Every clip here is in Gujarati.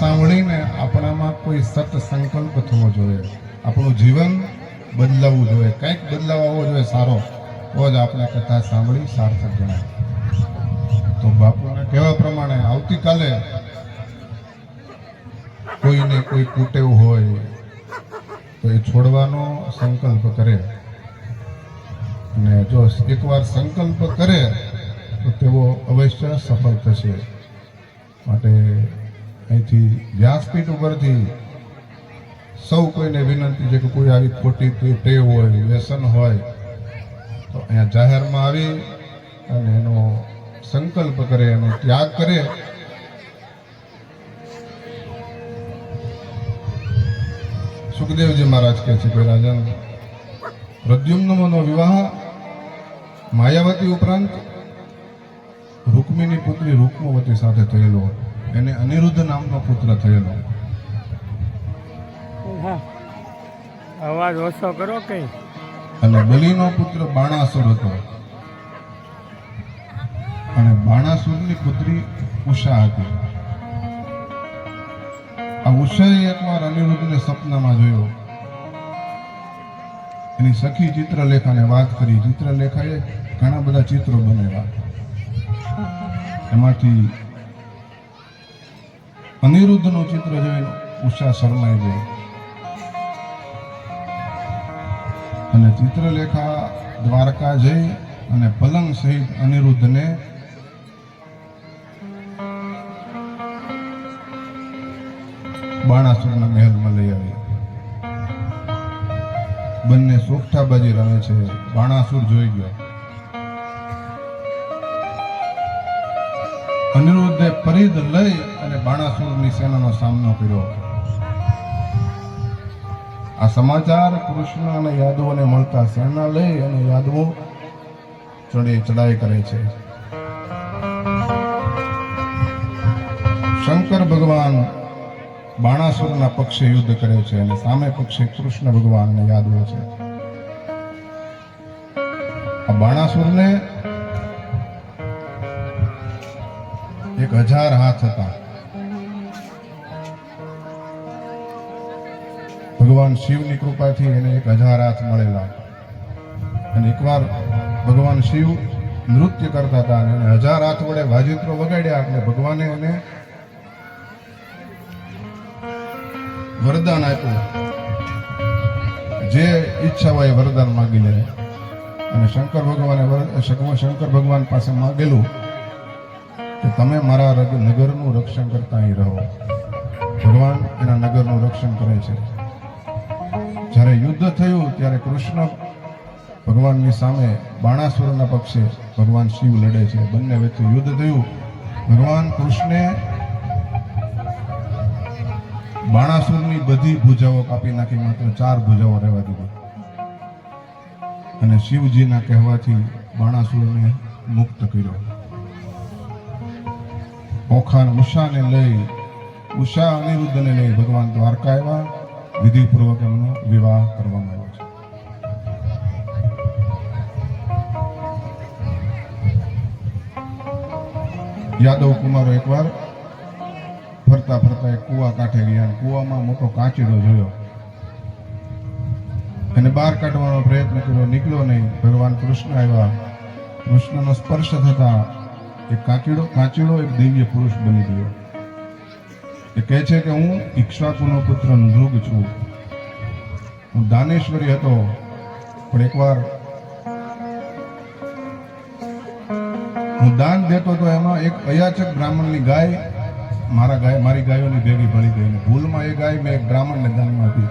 સાંભળીને આપણામાં કોઈ સત સંકલ્પ થવો જોઈએ. આપણું જીવન બદલાવવું જોઈએ. કંઈક બદલાવ આવવો જોઈએ સારો. તો જ આપણે કથા સાંભળી સાર્થક જણાય તો બાપુના કહેવા પ્રમાણે આવતીકાલે કોઈને કોઈ કુટેવ હોય તો એ છોડવાનો સંકલ્પ કરે. અને જો એકવાર સંકલ્પ કરે તો તેઓ અવશ્ય સફળ થશે. માટે અહીંથી વ્યાસપીઠ ઉપરથી સૌ કોઈને વિનંતી છે કે કોઈ આવી ખોટી ટેવ હોય, વ્યસન હોય, તો અહીંયા જાહેરમાં આવી અને એનો સંકલ્પ કરે, એનો ત્યાગ કરે. સુખદેવજી મહારાજ કહે છે કે રાજન પ્રદ્યુમ્નનો વિવાહ માયાવતી ઉપરાંત રૂકમિની પુત્રી રૂકમવતી સાથે થયેલો એને અનિરુદ્ધ નામનો પુત્ર થયેલો. અવાજ ઓછો કરો કઈ અને બલિનો પુત્ર બાણાસુર હતો. અને બાણાસુરની પુત્રી ઉષા હતી. આ ઉષાએ એકવાર અનિરુદ્ધને સપનામાં જોયો. એની સખી ચિત્રલેખાને વાત કરી. ચિત્રલેખાએ ઘણા બધા ચિત્રો બનેલા એમાંથી અનિરુદ્ધનું ચિત્ર જોઈને ઉષા શરમાઈ ગઈ. અને ચિત્રલેખા દ્વારકા જઈ અને પલંગ સહિત અનિરુદ્ધને બાણાસુરના મહેલમાં લઈ આવી. બંને સોગઠાબાજી રમે છે. બાણાસુર જોઈ ગયો. અનિરુદ્ધે પરિધ લઈ અને બાણાસુરની સેનાનો સામનો કર્યો. આ સમાચાર કૃષ્ણ અને યાદવોને મળતા સેના લઈ અને યાદવો ચડે ચડાઈ કરે છે. શંકર ભગવાન બાણાસુરના પક્ષે યુદ્ધ કરે છે અને સામે પક્ષે કૃષ્ણ ભગવાન અને યાદવો છે. આ બાણાસુરને એક હજાર હાથ હતા. ભગવાન શિવની કૃપાથી એને એક હજાર હાથ મળેલા. અને એકવાર ભગવાન શિવ નૃત્ય કરતા હતા અને એને હજાર હાથ વડે વાજિત્રો વગાડ્યા એટલે ભગવાને એને વરદાન આપ્યું. જે ઈચ્છા હોય એ વરદાન માગી લે. અને શંકર ભગવાને શંકર શંકર ભગવાન પાસે માગેલું. કે તમે મારા નગરનું રક્ષણ કરતા અહીં રહો. ભગવાન એના નગરનું રક્ષણ કરે છે. જ્યારે યુદ્ધ થયું ત્યારે કૃષ્ણ ભગવાનની સામે બાણાસુરના પક્ષે ભગવાન શિવ લડે છે. બંને વચ્ચે યુદ્ધ થયું. ભગવાન કૃષ્ણે બાણાસુરની બધી ભુજાઓ કાપી નાખી, માત્ર ચાર ભુજાઓ રહેવા દીધી. અને શિવજીના કહેવાથી બાણાસુરને મુક્ત કર્યો. ઓખાન ઉષાને લઈ ઉષા અનિરુદ્ધને લઈ ભગવાન દ્વારકા આવ્યા. વિધિપૂર્વક એમનો વિવાહ કરવામાં આવ્યો છે. યાદવ કુમારો એકવાર ફરતા ફરતા એક કુવા કાંઠે ગયા કુવામાં મોટો કાચીડો જોયો. એને બહાર કાઢવાનો પ્રયત્ન કર્યો, નીકળ્યો નહીં. ભગવાન કૃષ્ણ આવ્યા. કૃષ્ણનો સ્પર્શ થતા એક કાચીડો કાચીડો એક દિવ્ય પુરુષ બની ગયો. એ કહે છે કે હું ઈક્ષાકુનો પુત્ર નૃગ છું. હું દાનેશ્વરી હતો, પણ એકવાર હું દાન દેતો તો એમાં એક અયાચક બ્રાહ્મણની ગાય, મારા ગાય, મારી ગાયોની ભેગી ભળી ગઈ ભૂલમાં એ ગાય મેં એક બ્રાહ્મણને દાનમાં આપી.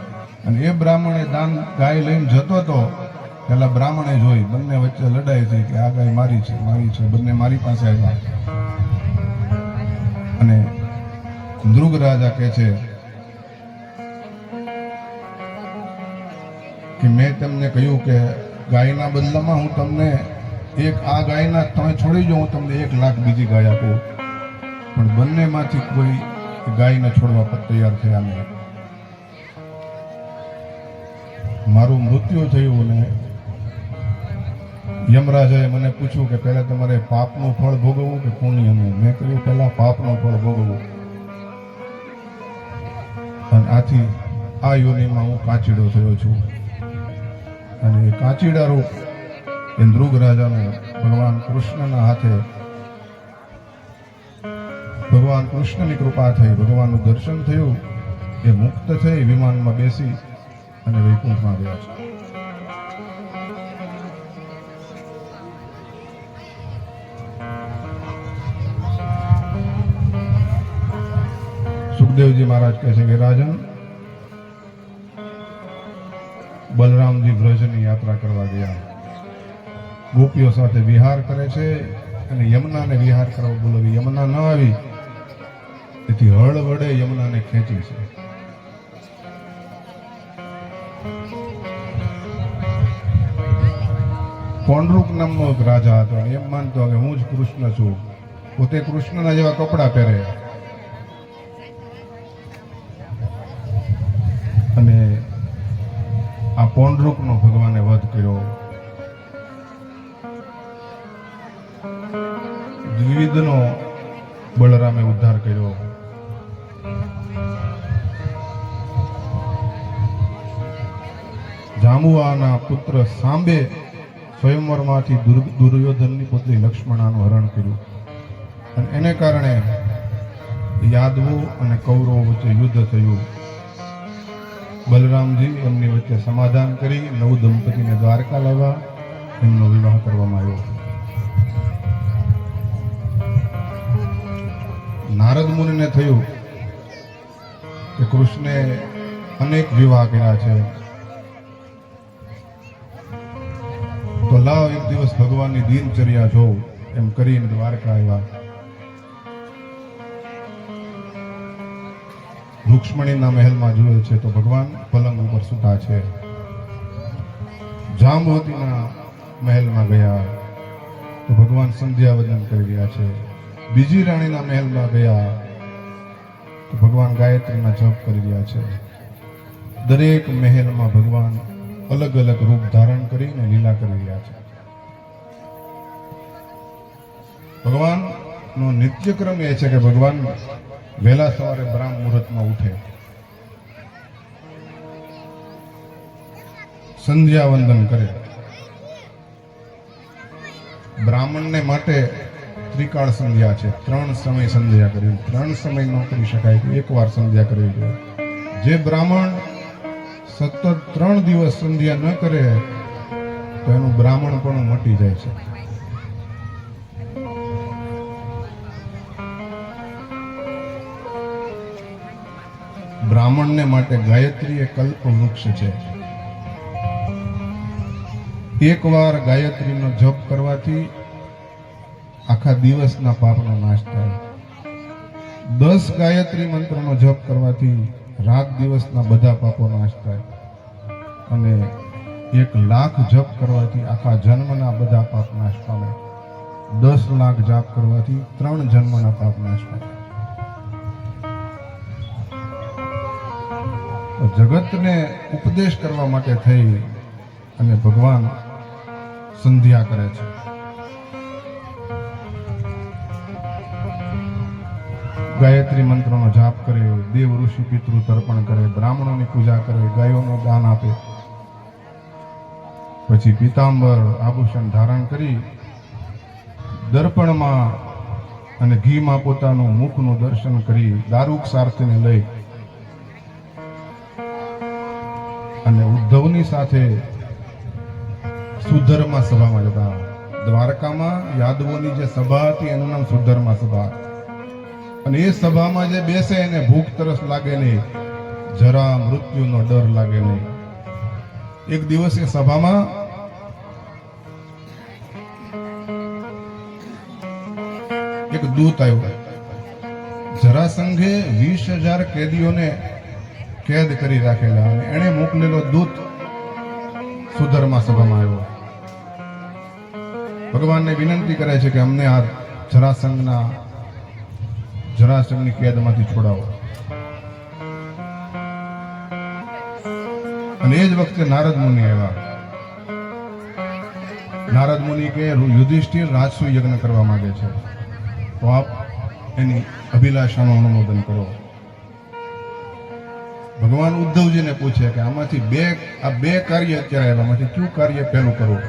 અને એ બ્રાહ્મણે દાન ગાય લઈને જતો હતો પેલા બ્રાહ્મણે જોઈ બંને વચ્ચે લડાઈ થઈ કે આ ગાય મારી છે મારી છે, બંને મારી પાસે આવ્યા. અને ધ્રુગ રાજા કહે છે કે મેં તમને કહ્યું કે ગાયના બદલામાં હું તમને એક, આ ગાયના તમે છોડી જો હું તમને એક લાખ બીજી ગાય આપું. પણ બંનેમાંથી કોઈ ગાયને છોડવા પર તૈયાર થયા નહીં. મારું મૃત્યુ થયું ને યમરાજાએ મને પૂછ્યું કે પહેલાં તમારે પાપનું ફળ ભોગવવું કે પુણ્યનું? મેં કહ્યું, પહેલાં પાપનું ફળ ભોગવવું. અને આથી આ યોનિમાં હું કાચીડો થયો છું. અને એ કાચીડા રૂપ એ ધ્રુગ રાજાનું ભગવાન કૃષ્ણના હાથે ભગવાન કૃષ્ણની કૃપા થઈ, ભગવાનનું દર્શન થયું, એ મુક્ત થઈ વિમાનમાં બેસી અને વૈકુંઠમાં ગયા છે. સુખદેવજી મહારાજ કહે છે કે, રાજન, બલરામજી વ્રજની યાત્રા કરવા ગયા. ગોપીઓ સાથે વિહાર કરે છે અને યમુનાને વિહાર કરવા બોલાવી. યમુના ન આવી, તેથી હળ વડે યમુનાને ખેંચી છે. કોંડરૂક નામનો એક રાજા હતો એમ માનતો કે હું જ કૃષ્ણ છું. પોતે કૃષ્ણના જેવા કપડાં પહેરે. પોંડરૂકનો ભગવાને વધ કર્યો. દ્વિવિધનો બળરામે ઉદ્ધાર કર્યો. જામુઆના પુત્ર સાંબે સ્વયંવરમાંથી દુર- દુર્યોધનની પુત્રી લક્ષ્મણાનું હરણ કર્યું. અને એને કારણે યાદવો અને કૌરવો વચ્ચે યુદ્ધ થયું. બલરામજી એમની વચ્ચે સમાધાન કરી નવ દંપતીને દ્વારકા લાવ્યા. એમનો વિવાહ કરવામાં આવ્યો. નારદ મુનિને થયું કે કૃષ્ણે અનેક વિવાહ કર્યા છે. તો લાવ એક દિવસ ભગવાનની દિનચર્યા જોઉં એમ કરીને દ્વારકા આવ્યા. રૂક્ષ્મણીના મહેલમાં જુએ છે તો ભગવાન પલંગ ઉપર સૂતા છે. જાંબુવતીના મહેલમાં ગયા. તો ભગવાન સંધ્યા વદન કરી રહ્યા છે. બીજી રાણીના મહેલમાં ગયા. તો ભગવાન ગાયત્રીના જપ કરી રહ્યા છે. દરેક મહેલમાં ભગવાન અલગ અલગ રૂપ ધારણ કરીને લીલા કરી રહ્યા છે. ભગવાનનો નિત્યક્રમ એ છે કે ભગવાન વહેલા સવારે બ્રાહ્મ મુહૂર્તમાં ઉઠે. સંધ્યા વંદન કરે. બ્રાહ્મણને માટે ત્રિકાળ સંધ્યા છે. ત્રણ સમય સંધ્યા કરવી ત્રણ સમય ન કરી શકાય તો એકવાર સંધ્યા કરવી જોઈએ. જે બ્રાહ્મણ સતત ત્રણ દિવસ સંધ્યા ન કરે, તો એનું બ્રાહ્મણ પણ મટી જાય છે. બ્રાહ્મણને માટે ગાયત્રી એ કલ્પ વૃક્ષ છે. એકવાર ગાયત્રીનો જપ કરવાથી આખા દિવસના પાપનો નાશ થાય. દસ ગાયત્રી મંત્રનો જપ કરવાથી રાત દિવસના બધા પાપો નાશ થાય. અને એક લાખ જપ કરવાથી આખા જન્મના બધા પાપ નાશ પામે. દસ લાખ જાપ કરવાથી ત્રણ જન્મના પાપ નાશ પામે. જગતને ઉપદેશ કરવા માટે થઈ અને ભગવાન સંધ્યા કરે છે. ગાયત્રી મંત્રનો જાપ કરે, દેવ ઋષિ પિતૃ તર્પણ કરે, બ્રાહ્મણોની પૂજા કરે, ગાયોનું દાન આપે. પછી પીતાંબર આભૂષણ ધારણ કરી દર્પણમાં અને ઘીમાં પોતાનું મુખનું દર્શન કરી દારૂક સારથીને લઈ અને ઉદ્ધવની સાથે સુધર્મા સભામાં જતા દ્વારકામાં યાદવોની જે સભા હતી, એનું નામ સુધર્મા સભા. અને એ સભામાં જે બેસે એને ભૂખ તરસ લાગે નહીં, જરા મૃત્યુનો ડર લાગે નહીં. એક દિવસ એ સભામાં એક દૂત આવ્યો. જરાસંઘે વીસ હજાર કેદીઓને કેદ કરી રાખેલા અને એણે મોકલેલો દૂત સુધર્મા સભામાં આવ્યો. ભગવાનને વિનંતી કરે છે કે અમને આ જરાસંઘના, જરાસંઘની કેદમાંથી છોડાવો. અને એ જ વખતે નારદ મુનિ આવ્યા. નારદ મુનિ કે યુધિષ્ઠિર રાજસુ યજ્ઞ કરવા માંગે છે. તો આપ એની અભિલાષાનું અનુમોદન કરો. ભગવાન ઉદ્ધવજીને પૂછે કે આમાંથી બે, આ બે કાર્ય અત્યારે આમાંથી કયું કાર્ય પહેલું કરવું?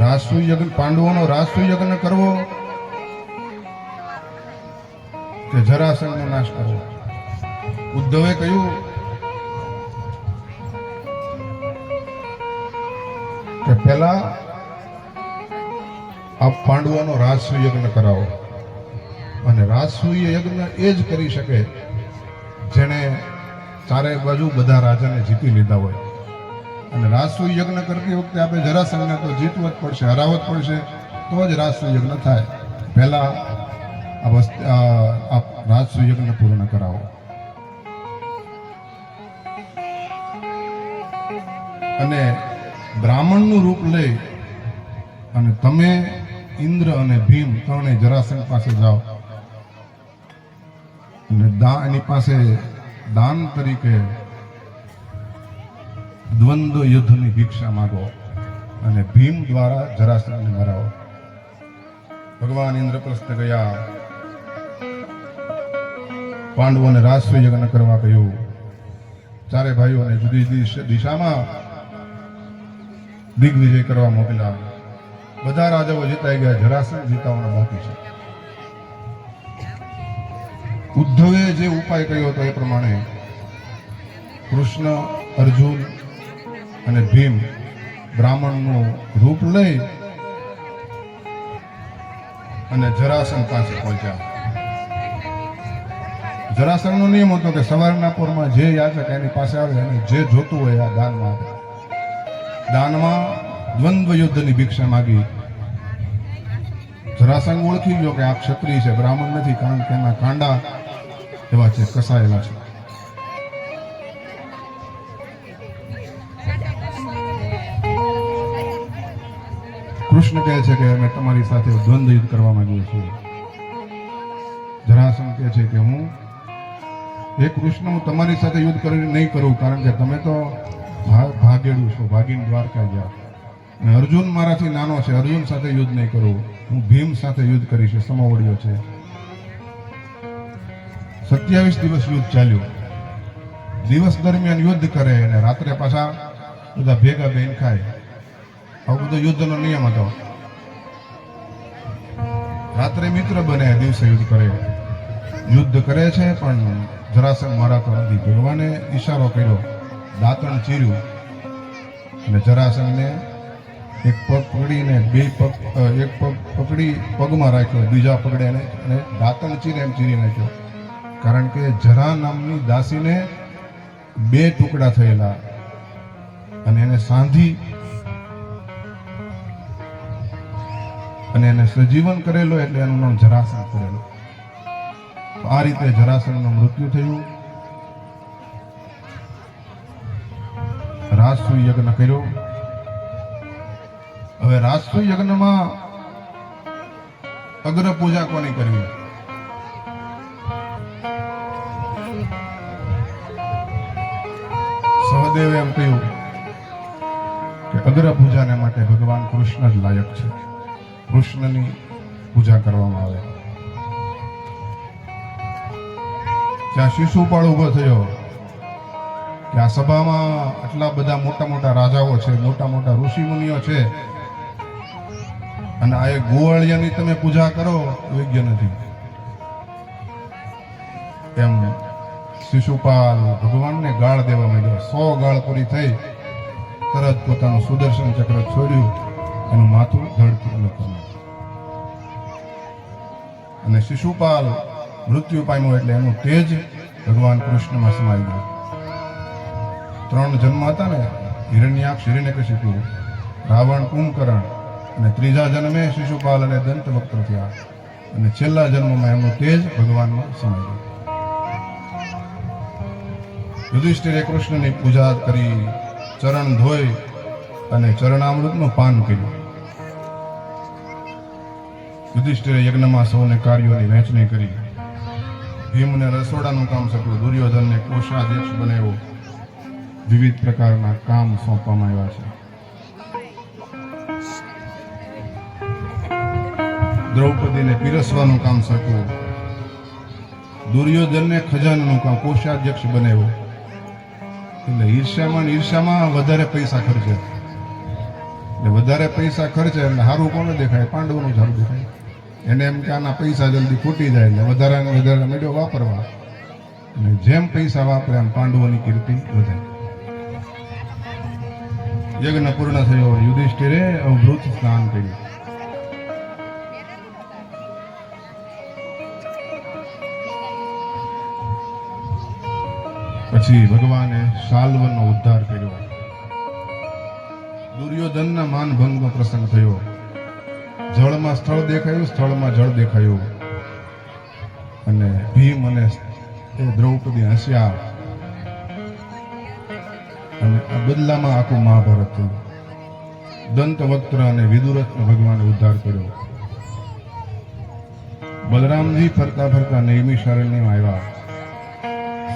રાસુ યજ્ઞ, પાંડવોનો રાસુ યજ્ઞ કરવો કે જરાસંઘનો નાશ કરવો? ઉદ્ધવે કહ્યું, કે પહેલા આ પાંડવોનો રાસુ યજ્ઞ કરાવો. અને રાજસૂય યજ્ઞ એ જ કરી શકે જેણે ચારે બાજુ બધા રાજાને જીતી લીધા હોય. અને રાજસૂય યજ્ઞ કરતી વખતે આપણે જરાસંઘને તો જીતવું જ પડશે હરાવત પડશે, તો જ રાજસૂય યજ્ઞ થાય. પહેલા આ રાજસૂય યજ્ઞ પૂર્ણ કરાવો. અને બ્રાહ્મણનું રૂપ લઈ અને તમે ઇન્દ્ર અને ભીમ ત્રણે જરાસંઘ પાસે જાઓ. દા એની પાસે દાન તરીકે દ્વંદ્વ યુદ્ધની ભિક્ષા માગો અને ભીમ દ્વારા જરાસરાને મરાવો. ભગવાન ઇન્દ્રપ્રસ્થ ગયા. પાંડવોને રાષ્ટ્રીય યજ્ઞ કરવા કહ્યું. ચારે ભાઈઓને જુદી જુદી દિશામાં દિગ્વિજય કરવા મોકલ્યા. બધા રાજાઓ જીતાઈ ગયા જરાસંઘ જીતાવાના બાકી છે. ઉદ્ધવે જે ઉપાય કર્યો હતો એ પ્રમાણે કૃષ્ણ, અર્જુન અને ભીમ બ્રાહ્મણનું રૂપ લઈ અને જરાસંઘ પાસે પહોંચ્યા. જરાસનનો નિયમ હતો કે સવારના પોરમાં જે યાચક એની પાસે આવે અને જે જોતું હોય આ દાનમાં આપે. દાનમાં દ્વંદ્વ યુદ્ધની ભિક્ષા માગી. જરાસંઘ ઓળખી ગયો કે આ ક્ષત્રિય છે, બ્રાહ્મણ નથી, કારણ કે એના કાંડા એવા છે કસાયેલા છે કૃષ્ણ કહે છે કે અમે તમારી સાથે દ્વંદ્વ યુદ્ધ કરવા માંગીએ છીએ. જરાસંઘ કહે છે કે હું એ કૃષ્ણ, હું તમારી સાથે યુદ્ધ કરી નહીં કરું, કારણ કે તમે તો ભાગેડું છો, ભાગીને દ્વારકા ગયા. અને અર્જુન મારાથી નાનો છે, અર્જુન સાથે યુદ્ધ નહીં કરું. હું ભીમ સાથે યુદ્ધ કરીશ એ છે. સત્યાવીસ દિવસ યુદ્ધ ચાલ્યું. દિવસ દરમિયાન યુદ્ધ કરે અને રાત્રે પાછા બધા ભેગા બેન ખાય. આવું બધો યુદ્ધનો નિયમ હતો. રાત્રે મિત્ર બને, દિવસે યુદ્ધ કરે. યુદ્ધ કરે છે, પણ જરાસંઘ મારાતો નથી ભગવાને ઈશારો કર્યો. દાંતણ ચીર્યું. અને જરાસંઘને એક પગ પકડીને, બે પગ એક પગ પકડી પગમાં રાખ્યો, બીજા પકડે અને દાંતણ ચીરે એમ ચીરી નાખ્યો. કારણ કે જરા નામની દાસીને બે ટુકડા થયેલા અને એને સાંધી અને એને સજીવન કરેલો એટલે એનું નામ જરાસન કરેલું. આ રીતે જરાસનનું મૃત્યુ થયું. રાસુ યજ્ઞ કર્યો. હવે રાસુ યજ્ઞમાં અગ્ર પૂજા કોની કરવી? સહદેવે એમ કહ્યું કે અગ્ર પૂજાને માટે ભગવાન કૃષ્ણ જ લાયક છે. કૃષ્ણની પૂજા કરવામાં આવે. ત્યાં શિશુપાળ ઊભો થયો. ત્યાં સભામાં આટલા બધા મોટા મોટા રાજાઓ છે, મોટા મોટા ઋષિ મુનિઓ છે. અને આ ગોવાળિયાની તમે પૂજા કરો, યોગ્ય નથી. શિશુપાલ ભગવાનને ગાળ દેવા માંડ્યો. સો ગાળ પૂરી થઈ. તરત પોતાનું સુદર્શન ચક્ર છોડ્યું. એનું માથું ધડથી અલગ અને શિશુપાલ મૃત્યુ પામ્યો એટલે એનું તેજ ભગવાન કૃષ્ણમાં સમાઈ ગયું. ત્રણ જન્મ હતા ને, હિરણ્યાક્ષ હિરણ્યકશિપુ રાવણ, કુંભકરણ અને ત્રીજા જન્મે શિશુપાલ અને દંતવક્ત થયા. અને છેલ્લા જન્મમાં એમનું તેજ ભગવાનમાં સમાઈ ગયું. યુધિષ્ઠિરે કૃષ્ણની પૂજા કરી ચરણ ધોઈ અને ચરણામૃતનું પાન કર્યું. યુધિષ્ઠિરે યજ્ઞમાં સૌને કાર્યોની વહેંચણી કરી. ભીમને રસોડાનું કામ સોંપ્યું દુર્યોધનને કોષાધ્યક્ષ બનાવ્યો. વિવિધ પ્રકારના કામ સોંપવામાં આવ્યા છે. દ્રૌપદીને પીરસવાનું કામ સોંપ્યું દુર્યોધનને ખજાનનું કામ કોષાધ્યક્ષ બનાવ્યો. એટલે ઈર્ષ્યામાં ઈર્ષ્યામાં વધારે પૈસા ખર્ચે. એટલે વધારે પૈસા ખર્ચે એટલે સારું કોને દેખાય? પાંડવોનું સારું દેખાય. એને એમ કે આના પૈસા જલ્દી ખૂટી જાય એટલે વધારાને વધારે મેળ્યો વાપરવા. અને જેમ પૈસા વાપરે એમ પાંડવોની કીર્તિ વધે. યજ્ઞ પૂર્ણ થયો, યુધિષ્ઠિરે અવભૃત સ્નાન કર્યું. પછી ભગવાને શાલ્વનો ઉદ્ધાર કર્યો. દુર્યોધનના માનભંગનો પ્રસંગ થયો. જળમાં સ્થળ દેખાયું, સ્થળમાં જળ દેખાયું. અને ભીમ અને એ દ્રૌપદી હસ્યા. અને આ બદલામાં આખું મહાભારત થયું. દંતવક્ત્ર અને વિદુરથનો ભગવાને ઉદ્ધાર કર્યો. બલરામજી ફરતા ફરતા નૈમિષારણ્યમાં આવ્યા.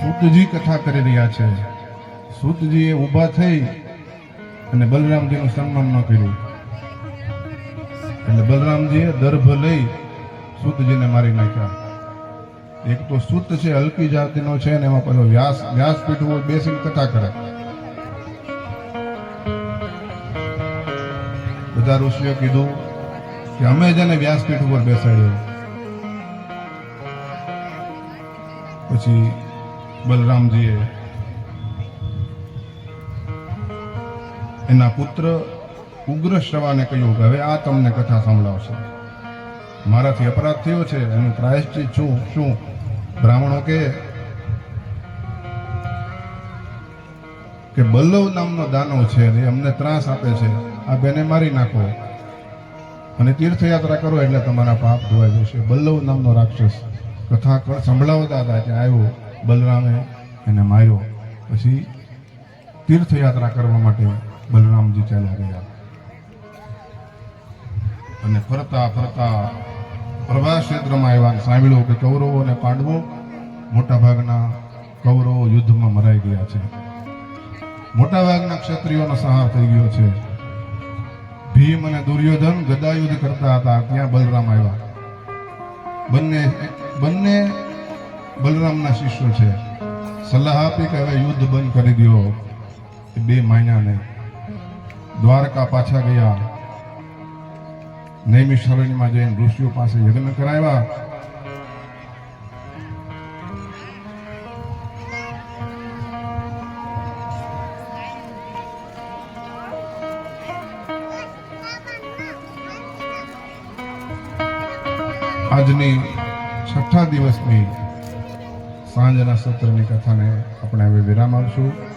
સૂતજી કથા કરી રહ્યા છે. સૂતજીએ ઊભા થઈ અને બલરામજીનું સન્માન ન કર્યું. એટલે બલરામજીએ દર્ભ લઈ સૂતજીને મારી નાખ્યા. એક તો સૂત છે, હલકી જાતિનો છે ને એમાં પેલો વ્યાસ વ્યાસપીઠ ઉપર બેસીને કથા કરે. બધા ઋષિઓ કીધું કે અમે જેને વ્યાસપીઠ ઉપર બેસાડ્યો. પછી બલરામજીએ એના પુત્ર ઉગ્ર શ્રવાને કહ્યું કે હવે આ તમને કથા સંભળાવશે. મારાથી અપરાધ થયો છે એનું પ્રાયશ્ચિત છું, શું? બ્રાહ્મણો કે કે બલ્લવ નામનો દાનવ છે એ અમને ત્રાસ આપે છે, આ બેને મારી નાખો. અને તીર્થયાત્રા કરો એટલે તમારા પાપ ધોવાઈ જશે. બલ્લવ નામનો રાક્ષસ કથા સંભળાવતા હતા ત્યાં આવ્યો. બલરામે એને માર્યો. પછી તીર્થયાત્રા કરવા માટે બલરામજી ચાલ્યા ગયા. અને ફરતા ફરતા પ્રભાસ ક્ષેત્રમાં આવ્યા. સાંભળ્યો કે કૌરવો અને પાંડવો મોટાભાગના કૌરવો યુદ્ધમાં મરાઈ ગયા છે. મોટાભાગના ક્ષત્રિયોનો સહાર થઈ ગયો છે. ભીમ અને દુર્યોધન ગદા યુદ્ધ કરતા હતા. ત્યાં બલરામ આવ્યા. બંને બંને બલરામના શિષ્યો છે. સલાહ આપી કે હવે યુદ્ધ બંધ કરી દો એ બે માયનાને દ્વારકા પાછા ગયા. નૈમિષારણ્યમાં જઈને ઋષિઓ પાસે યજ્ઞ કરાવ્યા. આજની છઠ્ઠા દિવસની સાંજના સત્રની કથાને આપણે હવે વિરામ આપશું.